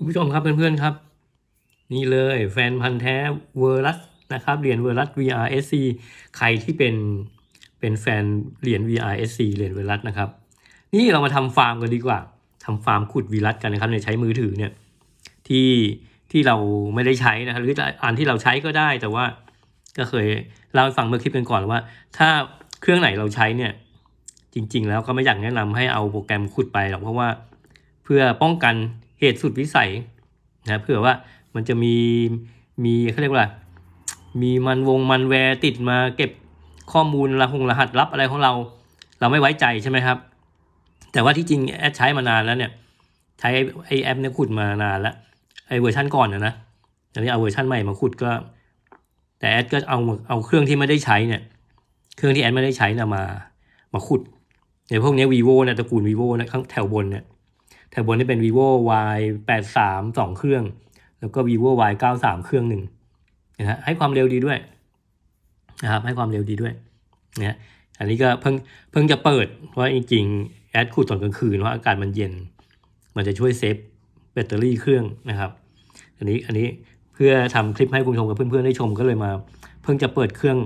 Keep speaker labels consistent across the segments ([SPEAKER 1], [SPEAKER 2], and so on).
[SPEAKER 1] คุณผู้ชมครับเพื่อนๆครับ นี่เลยแฟนพันธ์แท้เวอร์ลัสนะครับเหรียญเวอร์ลัส VRSC ใครที่เป็นเป็นแฟนเหรียญ VRSC เหรียญเวอร์ลัสนะครับ นี่เรามาทำฟาร์มกันดีกว่าทำฟาร์มขุดวีลัสกันนะครับในใช้มือถือเนี่ยที่ที่เราไม่ได้ใช้นะครับหรืออันที่เราใช้ก็ได้แต่ว่าก็เคยเล่าให้ฟังเมื่อคลิปกันก่อนว่า ถ้าเครื่องไหนเราใช้เนี่ยจริง ๆ แล้วก็ไม่อยากแนะนำให้เอาโปรแกรมขุดไปหรอกเพราะว่าเพื่อป้องกัน เหตุสุดวิสัยนะเผื่อว่ามันจะมีมีเขาเรียกว่า มีมันวงมันแวร์ติดมาเก็บข้อมูลรหงรหัสลับอะไรของเรา เราไม่ไว้ใจใช่ไหมครับ แต่ว่าที่จริงแอดใช้มานานแล้วเนี่ยใช้ไอแอปเนี่ยขุดมานานแล้วไอเวอร์ชันก่อนนะนะอันนี้เอาเวอร์ชันใหม่มาขุดก็ แต่แอดก็เอาเอาเครื่องที่ไม่ได้ใช้เนี่ยเครื่องที่แอดไม่ได้ใช้นะมา มาขุดเดี๋ยวพวกนี้ vivo เนี่ยตระกูล vivo นะข้างแถวบนเนี่ย แถวบนนี่เป็น vivo y 8 3สองเครื่อง แล้วก็ vivo y 9 3 เครื่องหนึ่งนะฮะให้ความเร็วดีด้วยนะครับให้ความเร็วดีด้วยนะฮะอันนี้ก็เพิ่งเพิ่งจะเปิด เพราะจริงๆแอดขุดตอนกลางคืนเพราะอากาศมันเย็น มันจะช่วยเซฟแบตเตอรี่เครื่องนะครับอันนี้อันนี้เพื่อทำคลิปให้คุณชมกับเพื่อนๆได้ชมก็เลยมา เพิ่งจะเปิดเครื่อง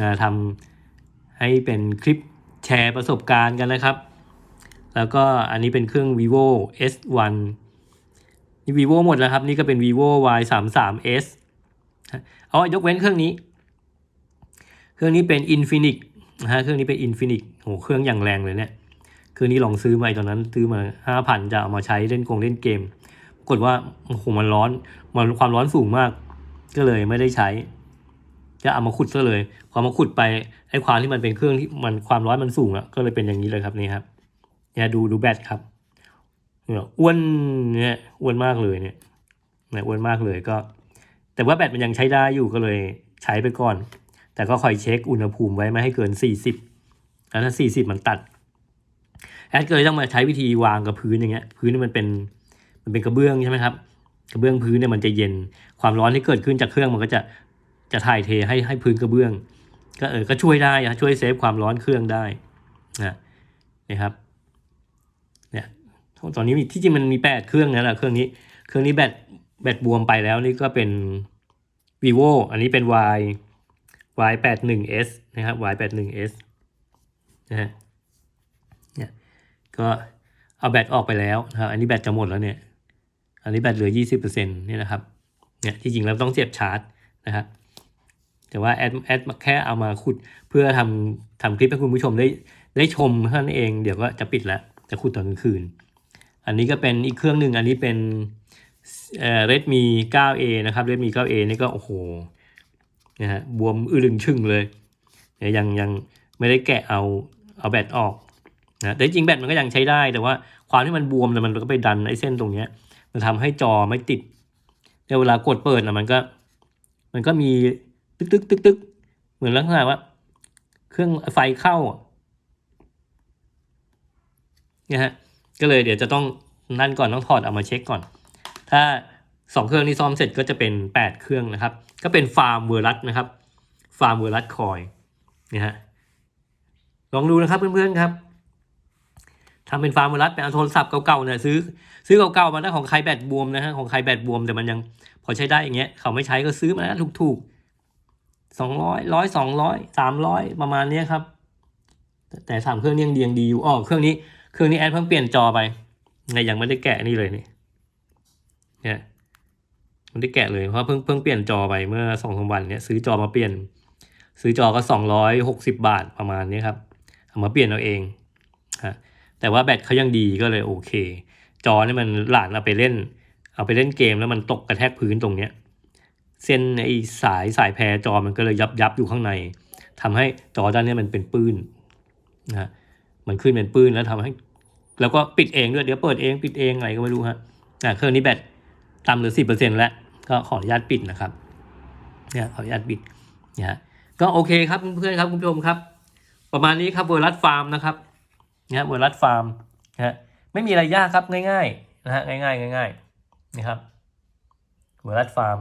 [SPEAKER 1] นะทำให้เป็นคลิปแชร์ประสบการณ์กันนะครับ แล้วก็อันนี้เป็นเครื่อง vivo S1 นี่ vivo หมดแล้วครับ นี่ก็เป็น vivo y 3 3 s เอายกเว้นเครื่องนี้ เครื่องนี้เป็น infinix นะฮะ เครื่องนี้เป็น infinix โห เครื่องอย่างแรงเลยเนี่ย เครื่องนี้ลองซื้อมาตอนนั้นซื้อมาห้าพันจะเอามาใช้เล่นกงเล่นเกม ปรากฏว่า โอ้โห มันร้อน มันความร้อนสูงมาก ก็เลยไม่ได้ใช้ จะเอามาขุดซะเลย พอมาขุดไป ไอ้ความที่มันเป็นเครื่องที่มันความร้อนมันสูงอะก็เลยเป็นอย่างนี้เลยครับนี่ครับ เนี่ยดูดูแบตครับเนี่ยอ้วนเนี่ยอ้วนมากเลยเนี่ยเนี่ยอ้วนมากเลยก็ แต่ว่าแบตมันยังใช้ได้อยู่ก็เลยใช้ไปก่อน แต่ก็คอยเช็คอุณหภูมิไว้ไม่ให้เกิน 40แล้วถ้า 40 มันตัดแอดก็เลยต้องมาใช้วิธีวางกับพื้นอย่างเงี้ยพื้นนี่มันเป็นมันเป็นกระเบื้องใช่ไหมครับกระเบื้องพื้นเนี่ยมันจะเย็นความร้อนที่เกิดขึ้นจากเครื่องมันก็จะจะถ่ายเทให้ให้พื้นกระเบื้อง ก็เออก็ช่วยได้ช่วยเซฟความร้อนเครื่องได้นะนะครับ ตอนนี้ที่จริงมันมีแปดเครื่องนะแหละเครื่องนี้เครื่องนี้แบตแบตบวมไปแล้วนี่ก็เป็น vivo อันนี้เป็น y y 8 1 s นะครับ y 8 1 s นะฮะเนี่ยก็เอาแบตออกไปแล้วนะครับอันนี้แบตจะหมดแล้วเนี่ยอันนี้แบตเหลือ 20%นี่นะครับเนี่ยที่จริงแล้วต้องเสียบชาร์จนะครับแต่ว่าแอดแอดแค่เอามาขุดเพื่อทำทำคลิปให้คุณผู้ชมได้ได้ชมเท่านั้นเองเดี๋ยวก็จะปิดแล้วจะขุดตอนกลางคืน อันนี้ก็เป็นอีกเครื่องหนึ่งอันนี้เป็นเอ่อ Redmi 9A นะครับ Redmi 9A นี่ก็โอ้โหนะฮะบวมอึลึงชึ่งเลยเนี่ยยังยังไม่ได้แกะเอาเอาแบตออกนะแต่จริงๆแบตมันก็ยังใช้ได้แต่ว่าความที่มันบวมเนี่มันก็ไปดันไอ้เส้นตรงเนี้ย มันทำให้จอไม่ติดเนี่ยเวลากดเปิดนะมันก็ มันก็มีตึกตึกตึกตึกเหมือนลักษณะว่า เครื่องไฟเข้าอะเนี่ยฮะ ก็เลยเดี๋ยวจะต้องนั่นก่อนต้องถอดเอามาเช็คก่อน ถ้าสองเครื่องนี้ซ่อมเสร็จก็จะเป็นแปดเครื่องนะครับ ก็เป็นฟาร์มเวอร์ลัสนะครับ ฟาร์มเวอร์ลัสคอยเนี่ยฮะลองดูนะครับเพื่อนๆครับทำเป็นฟาร์มเวอร์ลัสเป็นเอาโทรศัพท์เก่าๆเนี่ยซื้อซื้อเก่าๆมาได้ของใครแบตบวมนะฮะของใครแบตบวมแต่มันยังพอใช้ได้อย่างเงี้ยเขาไม่ใช้ก็ซื้อมาแล้วถูกๆสองร้อยร้อยสองร้อยสามร้อยประมาณเนี้ยครับ แต่สามเครื่องยังเรียงดีอยู่อ๋อเครื่องนี้ เครื่องนี้แอดเพิ่งเปลี่ยนจอไปในยังไม่ได้แกะนี่เลยนี่เนี่ยไม่ได้แกะเลยเพราะเพิ่งเพิ่งเปลี่ยนจอไปเมื่อสองสามวันเนี่ยซื้อจอมาเปลี่ยน ซื้อจอก็สองร้อยหกสิบาทประมาณนี้ครับเอามาเปลี่ยนเอาเองฮะแต่ว่าแบตเขายังดีก็เลยโอเค จอนี่มันหลานเอาไปเล่น เอาไปเล่นเกมแล้วมันตกกระแทกพื้นตรงเนี้ยเส้นไอ้สายสายแพรจอมันก็เลยยับยับอยู่ข้างในทำให้จอด้านนี้มันเป็นปื้นนะฮะมันขึ้นเป็นปื้นแล้วทำให้ แล้วก็ปิดเองด้วยเดี๋ยวเปิดเองปิดเองอะไรก็ไม่รู้ฮะอะเครื่องนี้แบตต่ำเหลือสิบเปอร์เซ็นต์แล้วก็ขออนุญาตปิดนะครับเนี่ยขออนุญาตปิดนะฮะก็โอเคครับเพื่อนๆครับคุณผู้ชมครับ ประมาณนี้ครับเวอร์ลัสฟาร์มนะครับนะฮะเวอร์ลัสฟาร์มนะฮะไม่มีอะไรยากครับง่ายๆนะฮะง่ายๆง่ายๆนะครับเวอร์ลัสฟาร์ม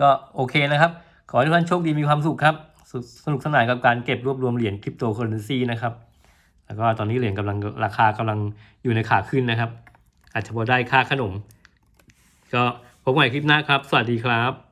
[SPEAKER 1] ก็โอเคนะครับ ขอให้ทุกท่านโชคดีมีความสุขครับสนุกสนานกับการเก็บรวบรวมเหรียญคริปโตเคอเรนซีนะครับ แล้วก็ตอนนี้เหรียญกำลังราคากำลังอยู่ในขาขึ้นนะครับ อาจจะพอได้ค่าขนม ก็พบใหม่คลิปหน้าครับ สวัสดีครับ